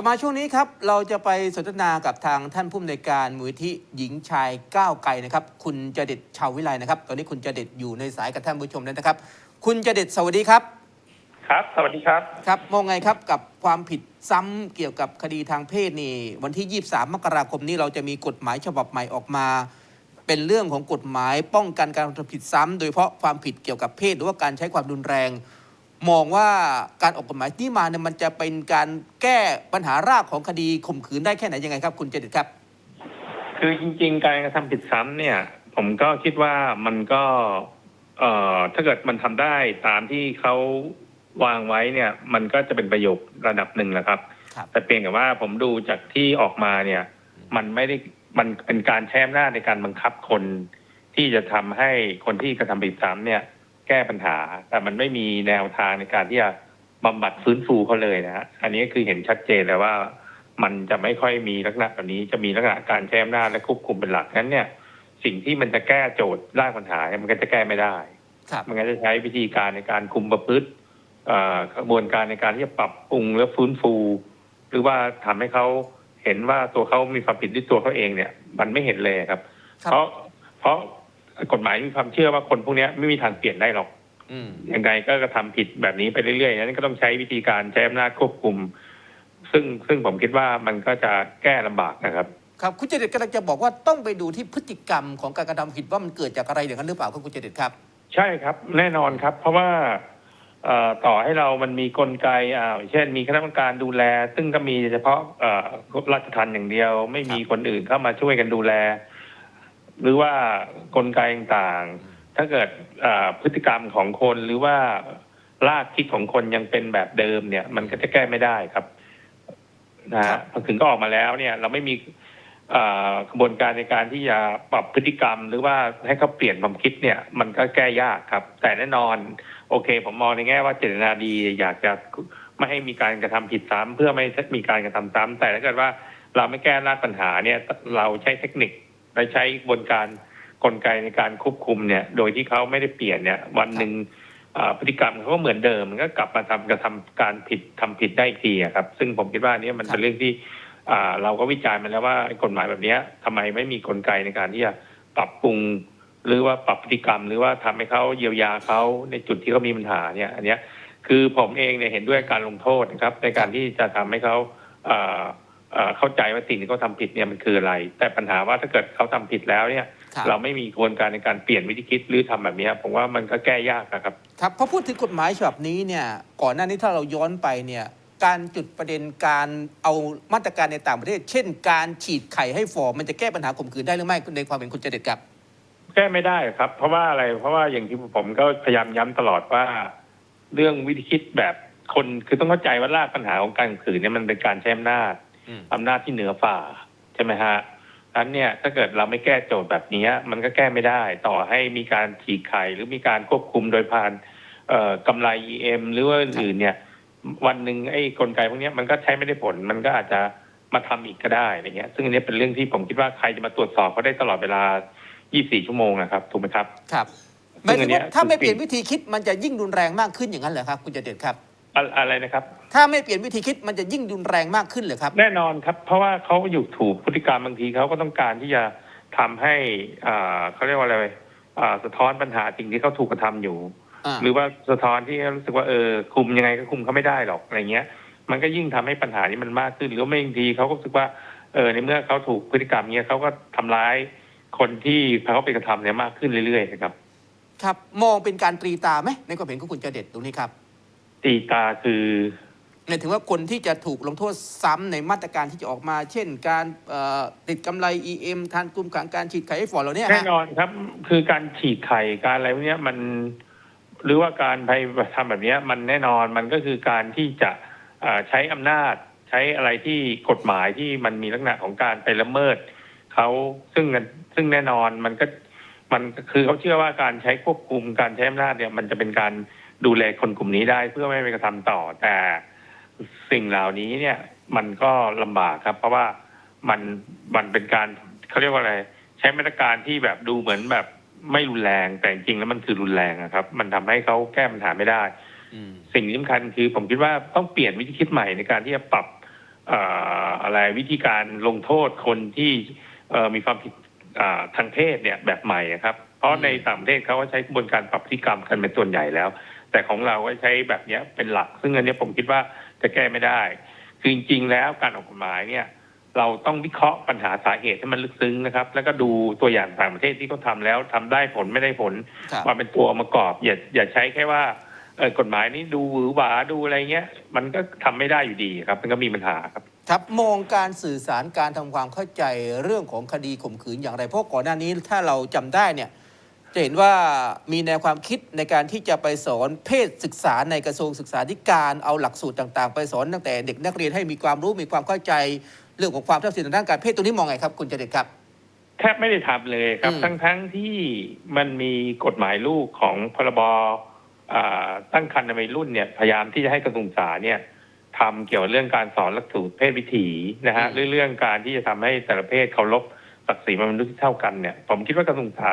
ลับมาช่วงนี้ครับ เราจะไปสนทนากับทางท่านผู้อำนวยการมูลที่หญิงชายก้าวไกลนะครับ คุณจเด็ดชาววิไลนะครับ ตอนนี้คุณจเด็ดอยู่ในสายกับท่านผู้ชมแล้วนะครับ คุณจเด็ดสวัสดีครับ ครับ สวัสดีครับ ครับมองไงครับกับความผิดซ้ำเกี่ยวกับคดีทางเพศนี่ วันที่ 23 มกราคมนี้เราจะมีกฎหมายฉบับใหม่ออกมา เป็นเรื่องของกฎหมายป้องกันการกระทำผิดซ้ำโดยเฉพาะความผิดเกี่ยวกับเพศหรือว่าการใช้ความรุนแรง มองว่าการออกกฎหมายที่มาเนี่ยมันจะเป็นการแก้ปัญหารากของคดีข่มขืนได้แค่ไหนยังไงครับ คุณเจดิตครับ คือจริง ๆ การกระทำผิดซ้ำเนี่ย ผมก็คิดว่ามันก็เอ่อถ้าเกิดมันทำได้ตามที่เขาวางไว้เนี่ย มันก็จะเป็นประโยชน์ระดับหนึ่งแหละครับ ครับ แต่เพียงแต่ว่าผมดูจากที่ออกมาเนี่ย มันไม่ได้มันเป็นการแช่มหน้าจในการบังคับคน ที่จะทำให้คนที่กระทำผิดซ้ำเนี่ย แก้ปัญหา แต่มันไม่มีแนวทางในการที่จะบำบัดฟื้นฟูเขาเลยนะฮะอันนี้คือเห็นชัดเจนเลยว่า มันจะไม่ค่อยมีลักษณะแบบนี้จะมีลักษณะการแช่มหน้าจและควบคุมเป็นหลักนั้นเนี่ย สิ่งที่มันจะแก้โจทย์ร่างปัญหาเนี่ยมันก็จะแก้ไม่ได้ครับมันก็จะใช้วิธีการในการคุมประพฤติเอ่อกระบวนการในการที่จะปรับปรุงและฟื้นฟู หรือว่าทำให้เขาเห็นว่าตัวเขามีความผิดด้วยตัวเขาเองเนี่ย มันไม่เห็นเลยครับครับเพราะเพราะ กฎหมายมีความเชื่อว่าคนพวกเนี้ยไม่มีทางเปลี่ยนได้หรอกอืมยังไงก็กระทำผิดแบบนี้ไปเรื่อยๆนั้นก็ต้องใช้วิธีการใช้อำนาจควบคุม ซึ่งซึ่งผมคิดว่ามันก็จะแก้ลำบากนะครับ ครับคุณเจเด็ดกำลังจะบอกว่าต้องไปดูที่พฤติกรรมของการกระทำผิดว่ามันเกิดจากอะไรอย่างนั้นหรือเปล่าครับคุณเจเด็ดครับ ใช่ครับ แน่นอนครับ เพราะว่าเอ่อต่อให้เรามันมีกลไกอ่าเช่น มีคณะกรรมการดูแล ซึ่งก็มีเฉพาะเอ่อราชทัณฑ์อย่างเดียว ไม่มีคนอื่นเข้ามาช่วยกันดูแล หรือว่ากลไกต่างๆ ถ้าเกิดเอ่อพฤติกรรมของคนหรือว่ารากคิดของคนยังเป็นแบบเดิมเนี่ย มันก็จะแก้ไม่ได้ครับนะครัฮะบพอถึงก็ออกมาแล้วเนี่ย เราไม่มีเอ่อกระบวนการในการที่จะปรับพฤติกรรม หรือว่าให้เขาเปลี่ยนความคิดเนี่ย มันก็แก้ยากครับ แต่แน่นอน โอเค ผมมองในแง่ว่าเจตนาดี อยากจะไม่ให้มีการกระทำผิดซ้ำเพื่อไม่ให้มีการกระทำซ้ำแต่ถ้าเกิดว่าเราไม่แก้รากปัญหาเนี่ย เราใช้เทคนิค และใช้กระบวนการกลไกในการควบคุมเนี่ย โดยที่เขาไม่ได้เปลี่ยนเนี่ย วันหนึ่งเอ่อพฤติกรรมเขาก็เหมือนเดิมมันก็กลับมาทำกระทำการผิดทำผิดได้อีกทีอะครับ ซึ่งผมคิดว่าอันนี้มันเป็นเรื่องที่อ่าเราก็วิจารณ์มาแล้วว่าไอ้กฎหมายแบบเนี้ยทำไมไม่มีกลไกในการที่จะปรับปรุง หรือว่าปรับพฤติกรรม หรือว่าทำให้เขาเยียวยาเขาในจุดที่เขามีปัญหาเนี่ย อันเนี้ยคือผมเองเนี่ยเห็นด้วยการลงโทษนะครับ ในการที่จะทำให้เขา เอ่อเอ่อเข้าใจว่าสิ่งที่เขาทำผิดเนี่ยมันคืออะไร แต่ปัญหาว่าถ้าเกิดเขาทำผิดแล้วเนี่ยครับเราไม่มีกระบวนการในการเปลี่ยนวิธีคิดหรือทำแบบเนี้ยผมว่ามันก็แก้ยากนะครับครับพอพูดถึงกฎหมายฉบับนี้เนี่ยก่อนหน้านี้ถ้าเราย้อนไปเนี่ยการจุดประเด็นการเอามาตรการในต่างประเทศ เช่น การฉีดไข่ให้ฟอมันจะแก้ปัญหาข่มขืนได้หรือไม่ในความเป็นคุณเจเด็ดครับแก้ไม่ได้ครับ เพราะว่าอะไรเพราะว่าอย่างที่ผมก็พยายามย้ำตลอดว่า เรื่องวิธีคิดแบบคนคือต้องเข้าใจว่ารากปัญหาของการข่มขืนเนี่ยมันเป็นการใช้อำนาจ อืมอำนาจที่เหนือฝ่าใช่ไหมฮะนั้นเนี่ยถ้าเกิดเราไม่แก้โจทย์แบบนี้มันก็แก้ไม่ได้ ต่อให้มีการฉีกไข่หรือมีการควบคุมโดยผ่านเอ่อกำไร EM หรือว่าอื่นๆเนี่ย วันหนึ่งไอ้กลไกพวกเนี้ยมันก็ใช้ไม่ได้ผล มันก็อาจจะมาทำอีกก็ได้อะไรเงี้ย ซึ่งอันนี้เป็นเรื่องที่ผมคิดว่าใครจะมาตรวจสอบเขาได้ตลอดเวลา 24 ชั่วโมงนะครับถูกไหมครับ ครับหซึ่มายงอัถึนงเนี้ว่ายถ้าไม่เปลี่ยนวิธีคิดมันจะยิ่งรุนแรงมากขึ้นอย่างนั้นเหรอครับ คุณเจเด็ดครับ อะอะไรนะครับ ถ้าไม่เปลี่ยนวิธีคิดมันจะยิ่งรุนแรงมากขึ้นเหรอครับ แน่นอนครับ เพราะว่าเขาอยู่ถูกพฤติกรรมบางทีเขาก็ต้องการที่จะทำให้อ่าเขาเรียกว่าอะไรอ่าสะท้อนปัญหาสิ่งที่เขาถูกกระทำอยู่ อ่า หรือว่าสะท้อนที่เขารู้สึกว่าเออคุมยังไงก็คุมเขาไม่ได้หรอกอะไรเงี้ย มันก็ยิ่งทำให้ปัญหานี้มันมากขึ้น หรือว่าไม่บางทีเขาก็รู้สึกว่าเออในเมื่อเขาถูกพฤติกรรมเนี้ยเขาก็ทำร้ายคนที่เขาไปกระทำเนี่ยมากขึ้นเรื่อยๆนะครับ ครับ มองเป็นการตรีตาไหมในความเห็นของคุณเจเด็ดตรงนี้ครับ ตีตาคือหมายถึงว่าคนที่จะถูกลงโทษซ้ำในมาตรการที่จะออกมา เช่น การเอ่อติดกำไร EM ทานกลุ่มขังการฉีดไข่ให้ฟอเหล่านี้แน่ฮะนอนครับ คือการฉีกไข่การอะไรพวกเนี้ยมัน หรือว่าการไปทำแบบเนี้ยมันแน่นอนมันก็คือการที่จะเอ่อใช้อำนาจ ใช้อะไรที่กฎหมายที่มันมีลักษณะของการไปละเมิดเขาซึ่งซึ่งแน่นอนมันก็มันคือเขาเชื่อว่าการใช้ควบคุมการใช้อำนาจเนี่ย มันจะเป็นการ ดูแลคนกลุ่มนี้ได้เพื่อไม่ให้ไปกระทำต่อ แต่สิ่งเหล่านี้เนี่ยมันก็ลำบากครับ เพราะว่ามันมันเป็นการเขาเรียกว่าอะไร ใช้มาตรการที่แบบดูเหมือนแบบไม่รุนแรงแต่จริงๆแล้วมันคือรุนแรงอะครับ มันทำให้เขาแก้ปัญหาไม่ได้อืมสิ่งที่สำคัญคือผมคิดว่าต้องเปลี่ยนวิธีคิดใหม่ในการที่จะปรับเอ่ออะไรวิธีการลงโทษคนที่เอ่อมีความผิดอ่าทางเพศเนี่ยแบบใหม่อะครับ เพราะในต่างประเทศเขาก็ใช้กระบวนการปรับพฤติกรรมกันเป็นส่วนใหญ่แล้ว แต่ของเราก็ใช้แบบเนี้ยเป็นหลัก ซึ่งอันเนี้ยผมคิดว่าจะแก้ไม่ได้คือจริงๆแล้วการออกกฎหมายเนี่ย เราต้องวิเคราะห์ปัญหาสาเหตุให้มันลึกซึ้งนะครับ แล้วก็ดูตัวอย่างต่างประเทศที่เขาทำแล้วทำได้ผลไม่ได้ผลครับมาเป็นตัวองค์ประกอบ อย่าอย่าใช้แค่ว่าเออกฎหมายนี้ดูหวือหวาดูอะไรเงี้ย มันก็ทำไม่ได้อยู่ดีครับ มันก็มีปัญหาครับครับมองการสื่อสารการทำความเข้าใจเรื่องของคดีข่มขืนอย่างไรเพราะก่อนหน้านี้ถ้าเราจำได้เนี่ย จะเห็นว่ามีแนวความคิดในการที่จะไปสอนเพศศึกษาในกระทรวงศึกษาธิการเอาหลักสูตรต่างๆ ไปสอนตั้งแต่เด็กนักเรียนให้มีความรู้มีความเข้าใจเรื่องของความเท่าเทียมทางด้านการเพศตรงนี้มองไงครับ คุณเจเดชครับแทบไม่ได้ทำเลยครับอืมทั้งทั้งที่มันมีกฎหมายลูกของพรบอ่าตั้งครรภ์ในวัยรุ่นเนี่ยพยายามที่จะให้กระทรวงศึกษาเนี่ยทำเกี่ยวกับเรื่องการสอนหลักสูตรเพศวิถีนะฮะอืมเรื่องการที่จะทำให้แต่ละเพศเคารพศักดิ์ศรีมนุษย์ที่เท่ากันเนี่ย ผมคิดว่ากระทรวงศึกษา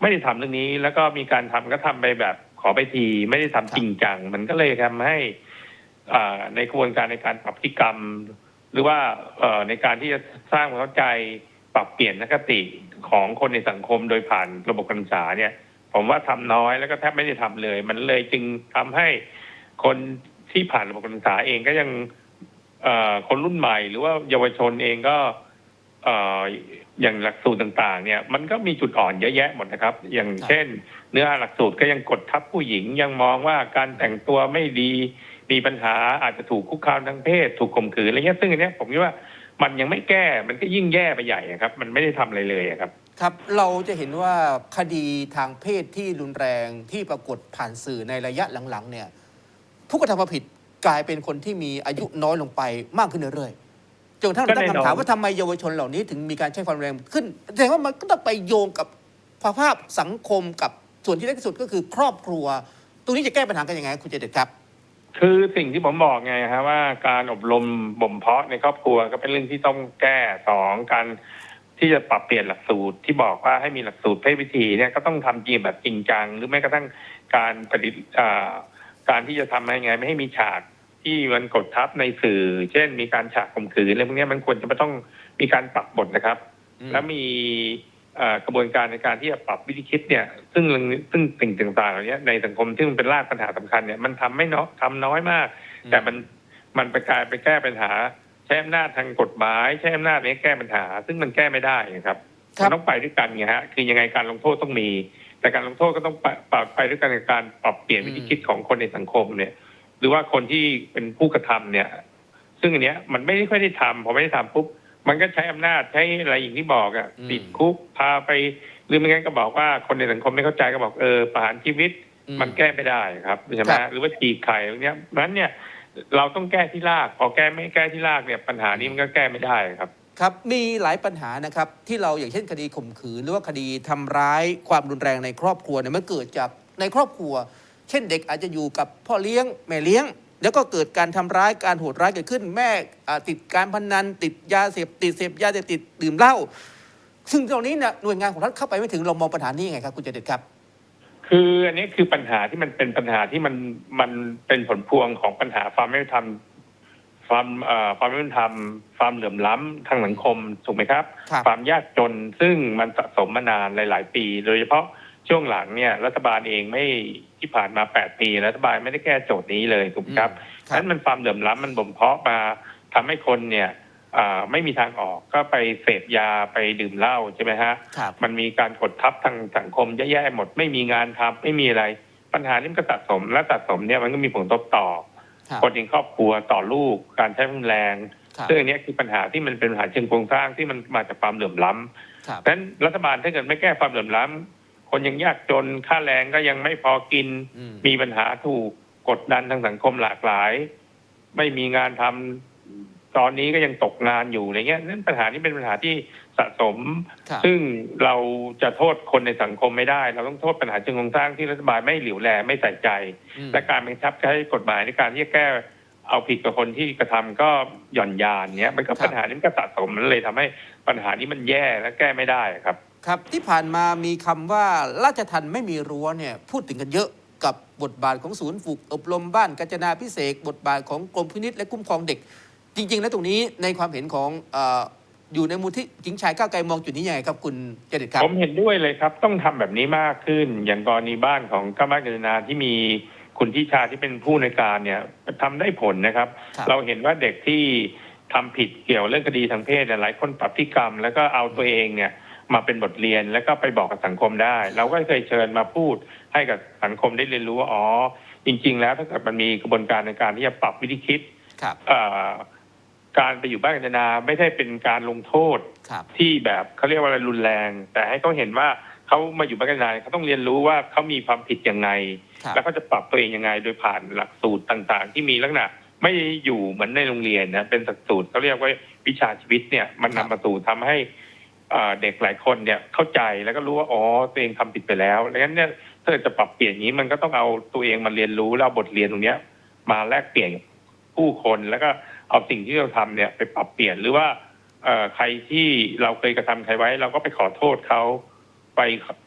ไม่ได้ทำเรื่องนี้ แล้วก็มีการทำก็ทำไปแบบขอไปทีไม่ได้ทำจริงจัง มันก็เลยทำให้ในกระบวนการในการปรับพฤติกรรม หรือว่าในการที่จะสร้างความเข้าใจปรับเปลี่ยนนคติของคนในสังคมโดยผ่านระบบการศึกษาเนี่ย ผมว่าทำน้อยแล้วก็แทบไม่ได้ทำเลย มันเลยจึงทำให้คนที่ผ่านระบบการศึกษาเองก็ยังคนรุ่นใหม่ หรือว่าเยาวชนเองก็ อ่ออย่างหลักสูตรต่างๆ เนี่ยมันก็มีจุดอ่อนเยอะแยะหมดนะครับ อย่างครับเช่น เนื้อหาหลักสูตรก็ยังกดทับผู้หญิงยังมองว่าการแต่งตัวไม่ดีมีปัญหาอาจจะถูกคุกคามทางเพศ ถูกข่มขืนอะไรเงี้ยซึ่งอันเนี้ยผมคิดว่ามันยังไม่แก้มันก็ยิ่งแย่ไปใหญ่อะครับ มันไม่ได้ทำอะไรเลยอะครับ ครับเราจะเห็นว่าคดีทางเพศที่รุนแรงที่ปรากฏผ่านสื่อในระยะหลังๆ เนี่ย ผู้กระทำความผิดกลายเป็นคนที่มีอายุน้อยลงไปมากขึ้นเรื่อยๆ จนกระทั้งก็ตั้งแน่นอนคำถามว่าทำไมเยาวชนเหล่านี้ถึงมีการใช้ความแรงขึ้นแสดงว่ามันก็ต้องไปโยงกับสภาพสังคมกับส่วนที่เล็กที่สุดก็คือครอบครัว ตรงนี้จะแก้ปัญหากันยังไงคุณเจเดชครับ คือสิ่งที่ผมบอกไงฮะว่าการอบรมบ่มเพาะในครอบครัวก็เป็นเรื่องที่ต้องแก้สองการที่จะปรับเปลี่ยนหลักสูตรที่บอกว่าให้มีหลักสูตรเพศวิถีเนี่ยก็ต้องทำจริงแบบจริงจัง หรือแม้กระทั่งการปฏิอ่าการที่จะทำยังไง ไม่ให้มีฉาก ที่มันกดทับในสื่อ เช่น มีการฉากข่มขืนอะไรพวกเนี้ยมันควรจะไม่ต้องมีการปรับบทนะครับอืมแล้วมีเอ่อกระบวนการในการที่จะปรับวิธีคิดเนี่ย ซึ่งเรื่องนี้ซึ่งสิ่งต่างๆเหล่านี้ในสังคมที่มันเป็นรากปัญหาสำคัญเนี่ยมันทำไม่เนาะทำน้อยมาก แต่มันมันไปกลายไปแก้ปัญหาใช้อำนาจทางกฎหมายใช้อำนาจนี้แก้ปัญหา ซึ่งมันแก้ไม่ได้นะครับครับมันต้องไปด้วยกันไงฮะคือยังไงการลงโทษต้องมี แต่การลงโทษก็ต้องไปปรับไปด้วยกันในการปรับเปลี่ยนวิธีคิดของคนในสังคมเนี่ย หรือว่าคนที่เป็นผู้กระทำเนี่ย ซึ่งอันเนี้ยมันไม่ได้ค่อยได้ทำพอไม่ได้ทำปุ๊บมันก็ใช้อำนาจใช้อะไรอย่างที่บอกอะอืมติดคุกพาไปหรือไม่งั้นก็บอกว่าคนในสังคมไม่เข้าใจก็บอกเออประหารชีวิตอืมันแก้ไม่ได้ครับใช่ไหมครับหรือว่าฉีกไข่อะไรเนี้ยนั้นเนี่ยเราต้องแก้ที่รากพอแก้ไม่แก้ที่รากเนี่ยปัญหานี้มันก็แก้ไม่ได้ครับครับมีหลายปัญหานะครับที่เราอย่างเช่นคดีข่มขืน หรือว่าคดีทำร้ายความรุนแรงในครอบครัวเนี่ยมันเกิดจากในครอบครัว เช่นเด็กอาจจะอยู่กับพ่อเลี้ยงแม่เลี้ยง แล้วก็เกิดการทำร้ายการโหดร้ายเกิดขึ้น แม่อ่าติดการพนันติดยาเสพติดเสพยาเสพติดดื่มเหล้าซึ่งตรงนี้เนี่ยหน่วยงานของรัฐเข้าไปไม่ถึงเรามองปัญหานี้ยังไงครับคุณเจเด็ดครับคืออันนี้คือปัญหาที่มันเป็นปัญหาที่มันมันเป็นผลพวงของปัญหาความไม่ยุติธรรมความเอ่อความไม่ยุติธรรมความเหลื่อมล้ำทางสังคมถูกไหมครับครับ ความยากจนซึ่งมันสะสมมานานหลาย ๆ ปี โดยเฉพาะ ช่วงหลังเนี่ยรัฐบาลเองไม่ที่ผ่านมา 8 ปี รัฐบาลไม่ได้แก้โจทย์นี้เลยถูกไหมครับครับนั้นมันความเหลื่อมล้ำมันบ่มเพาะมาทำให้คนเนี่ยอ่าไม่มีทางออกก็ไปเสพยาไปดื่มเหล้าใช่ไหมฮะครับมันมีการกดทับทางสังคมเยอะแยะหมดไม่มีงานทำไม่มีอะไร ปัญหานี้มันก็สะสมและสะสมเนี่ยมันก็มีผลกระทบต่อครับคนในครอบครัวต่อลูกการใช้รุนแรงครับซึ่งอันเนี้ยคือปัญหาที่มันเป็นปัญหาเชิงโครงสร้างที่มันมาจากความเหลื่อมล้ำครับดังนั้นรัฐบาลถ้าเกิดไม่แก้ความเหลื่อมล้ำ คนยังยากจนค่าแรงก็ยังไม่พอกิน อืม มีปัญหาถูกกดดันทางสังคมหลากหลาย ไม่มีงานทำตอนนี้ก็ยังตกงานอยู่อะไรเงี้ยนั่นปัญหานี้เป็นปัญหาที่สะสม ครับซึ่งเราจะโทษคนในสังคมไม่ได้ เราต้องโทษปัญหาเชิงโครงสร้างที่รัฐบาลไม่เหลียวแลไม่ใส่ใจ อืมและการบังคับใช้กฎหมายในการที่จะแก้เอาผิดกับคนที่กระทำก็หย่อนยานเนี้ยมันก็ครับปัญหานี้มันก็สะสมมันเลยทำให้ปัญหานี้มันแย่และแก้ไม่ได้ครับ ครับที่ผ่านมามีคำว่าราชทันไม่มีรั้วเนี่ยพูดถึงกันเยอะกับบทบาทของศูนย์ฝึกอบรมบ้านกัญจนาพิเศษกบทบาทของกรมพินิษและคุ้มครองเด็ก จริง ๆ แล้วตรงนี้ในความเห็นของเอ่ออยู่ในมูลที่หญิงชายก้าวไกลมองจุดนี้ยังไงครับคุณเจเด็ดครับผมเห็นด้วยเลยครับ ต้องทำแบบนี้มากขึ้น อย่างกรณีบ้านของก้าวบ้านกิจนาที่มีคุณทิชาที่เป็นผู้ในวยการเนี่ยทำได้ผลนะครับครับเราเห็นว่าเด็กที่ทำผิดเกี่ยวเรื่องคดีทางเพศเนี่ยหลายคนปรับพฤติกรรม แล้วก็เอาตัวเองเนี่ย มาเป็นบทเรียนแล้วก็ไปบอกกับสังคมได้ เราก็เคยเชิญมาพูดให้กับสังคมได้เรียนรู้ว่าอ๋อจริง ๆ แล้วถ้าเกิดมันมีกระบวนการในการที่จะปรับวิธีคิดครับเอ่อการไปอยู่บ้านกันนาไม่ได้เป็นการลงโทษครับที่แบบเขาเรียกว่าอะไรรุนแรง แต่ให้เขาเห็นว่าเขามาอยู่บ้านกันนาเขาต้องเรียนรู้ว่าเขามีความผิดยังไงครับแล้วเขาจะปรับตัวเองยังไง โดยผ่านหลักสูตรต่าง ๆ ที่มีลักษณะไม่ได้อยู่เหมือนในโรงเรียนนะเป็นหลักสูตรเขาเรียกว่าวิชาชีวิตเนี่ยมันครันำบมาสู่ทำให้ เด็กหลายคนเนี่ยเข้าใจแล้วก็รู้ว่าอ๋อตัวเองทำผิดไปแล้วดังนั้นเนี่ยถ้าจะปรับเปลี่ยนอย่างนี้มันก็ต้องเอาตัวเองมาเรียนรู้แล้วบทเรียนตรงเนี้ย มาแลกเปลี่ยนกับผู้คนแล้วก็เอาสิ่งที่เราทำเนี่ยไปปรับเปลี่ยนหรือว่าเออใครที่เราเคยกระทำใครไว้ เราก็ไปขอโทษเขาไป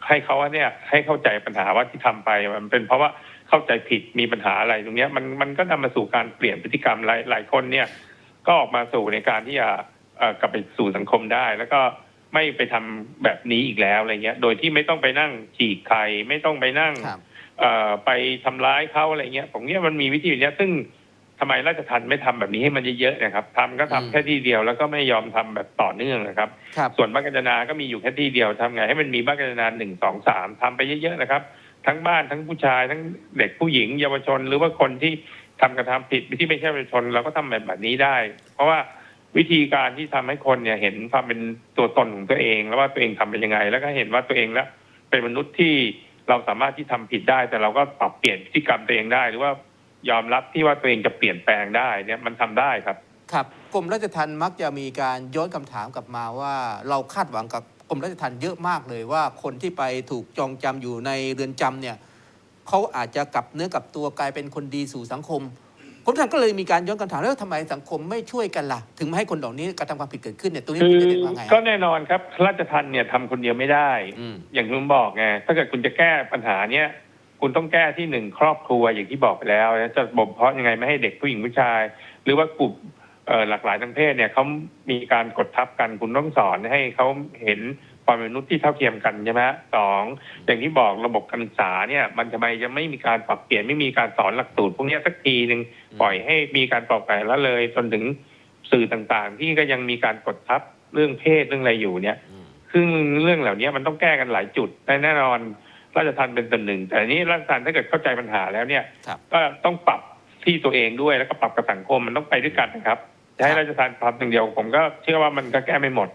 ให้เขาว่าเนี่ยให้เข้าใจปัญหาว่าที่ทำไปมันเป็นเพราะว่าเข้าใจผิดมีปัญหาอะไรตรงเนี้ยมันมันก็นำมาสู่การเปลี่ยนพฤติกรรมหลายหลายคนเนี่ย ก็ออกมาสู่ในการที่จะกลับไปสู่สังคมได้ แล้วก็ ไม่ไปทำแบบนี้อีกแล้วอะไรเงี้ย โดยที่ไม่ต้องไปนั่งฉีกใครไม่ต้องไปนั่งครับเอ่อไปทำร้ายเขาอะไรเงี้ย ผมเนี่ยมันมีวิธีอย่างเนี้ย ซึ่งทำไมราชทันไม่ทำแบบนี้ให้มันเยอะๆนะครับทำก็ทำอืมแค่ที่เดียวแล้วก็ไม่ยอมทำแบบต่อเนื่องนะครับครับส่วนบ้านกัญจนา ก็มีอยู่แค่ที่เดียวทำไงให้มันมีบ้านกัญจนาหนึ่งสองสามทำไปเยอะๆนะครับ ทั้งบ้านทั้งผู้ชายทั้งเด็กผู้หญิง เยาวชน หรือว่าคนที่ทำกระทำผิดที่ไม่ใช่เยาวชนเราก็ทำแบบแบบนี้ได้ เพราะว่า วิธีการที่ทำให้คนเนี่ยเห็นความเป็นตัวตนของตัวเอง แล้วว่าตัวเองทำเป็นยังไง แล้วก็เห็นว่าตัวเองแล้วเป็นมนุษย์ที่เราสามารถที่ทำผิดได้ แต่เราก็ปรับเปลี่ยนพฤติกรรมตัวเองได้ หรือว่ายอมรับที่ว่าตัวเองจะเปลี่ยนแปลงได้เนี่ยมันทำได้ครับ ครับกรมราชทัณฑ์มักจะมีการย้อนคำถามกลับมาว่า เราคาดหวังกับกรมราชทัณฑ์เยอะมากเลยว่าคนที่ไปถูกจองจำอยู่ในเรือนจำเนี่ยเขาอาจจะกลับเนื้อกลับตัวกลายเป็นคนดีสู่สังคม กรมราชทัณฑ์ก็เลยมีการย้อนคำถามแล้วทำไมสังคมไม่ช่วยกันล่ะ ถึงไม่ให้คนเหล่านี้กระทำความผิดเกิดขึ้นเนี่ยตรงนี้คืคุณอจะเด็ดว่าไงก็แน่นอนครับราชทันเนี่ยทำคนเดียวไม่ได้อืมอย่างที่ผมบอกไงถ้าเกิดคุณจะแก้ปัญหาเนี้ยคุณต้องแก้ที่หนึ่งครอบครัวอย่างที่บอกไปแล้วนะจะบ่มเพาะยังไงไม่ให้เด็กผู้หญิงผู้ชาย หรือว่ากลุ่มเอ่อหลากหลายทางเพศเนี่ยเขามีการกดทับกันคุณต้องสอนให้เขาเห็น ความเป็นมนุษย์ที่เท่าเทียมกันใช่ไหมฮะสองอย่างที่บอกระบบการศึกษาเนี่ยมันทำไมจะไม่มีการปรับเปลี่ยนไม่มีการสอนหลักสูตรพวกเนี้ยสักทีหนึ่งอืมปล่อยให้มีการปล่อยปละละเลย จนถึงสื่อต่างๆ ที่ก็ยังมีการกดทับเรื่องเพศเรื่องอะไรอยู่เนี่ยอืมซึ่งเรื่องเหล่านี้มันต้องแก้กันหลายจุดแต่แน่นอนราชทันเป็นส่วนหนึ่ง แต่อันนี้ราชทันถ้าเกิดเข้าใจปัญหาแล้วเนี่ยครับก็ต้องปรับที่ตัวเองด้วยแล้วก็ปรับกับสังคมมันต้องไปด้วยกันนะครับจะให้ราชทันปรับอย่างเดียวผมก็เชื่อว่ามันก็แก้ไม่หมด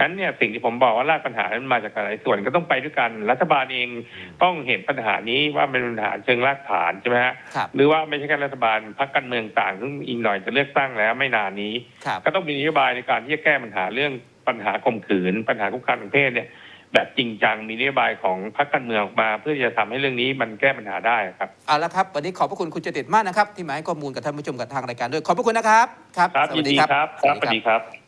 งั้นเนี่ยสิ่งที่ผมบอกว่ารากปัญหานั้นมาจากหลายส่วนก็ต้องไปด้วยกัน รัฐบาลเองต้องเห็นปัญหานี้ว่าเป็นปัญหาเชิงรากฐานใช่ไหมฮะครับหรือว่าไม่ใช่แค่รัฐบาลพรรคการเมืองต่างซึ่งอีกหน่อยจะเลือกตั้งแล้วไม่นานนี้ครับก็ต้องมีนโยบายในการที่จะแก้ปัญหาเรื่องปัญหาข่มขืน ปัญหาคุกคามทางเพศเนี่ยแบบจริงจังมีนโยบายของพรรคการเมืองออกมา เพื่อที่จะทำให้เรื่องนี้มันแก้ปัญหาได้ครับเอาละครับวันนี้ขอบพระคุณคุณเจเด็ดมากนะครับ ที่มาให้ข้อมูลกับท่านผู้ชมกับทางรายการด้วยขอบพระคุณนะครับครับครับสยิวันสดีดีครับครับครับสวัสดีครับ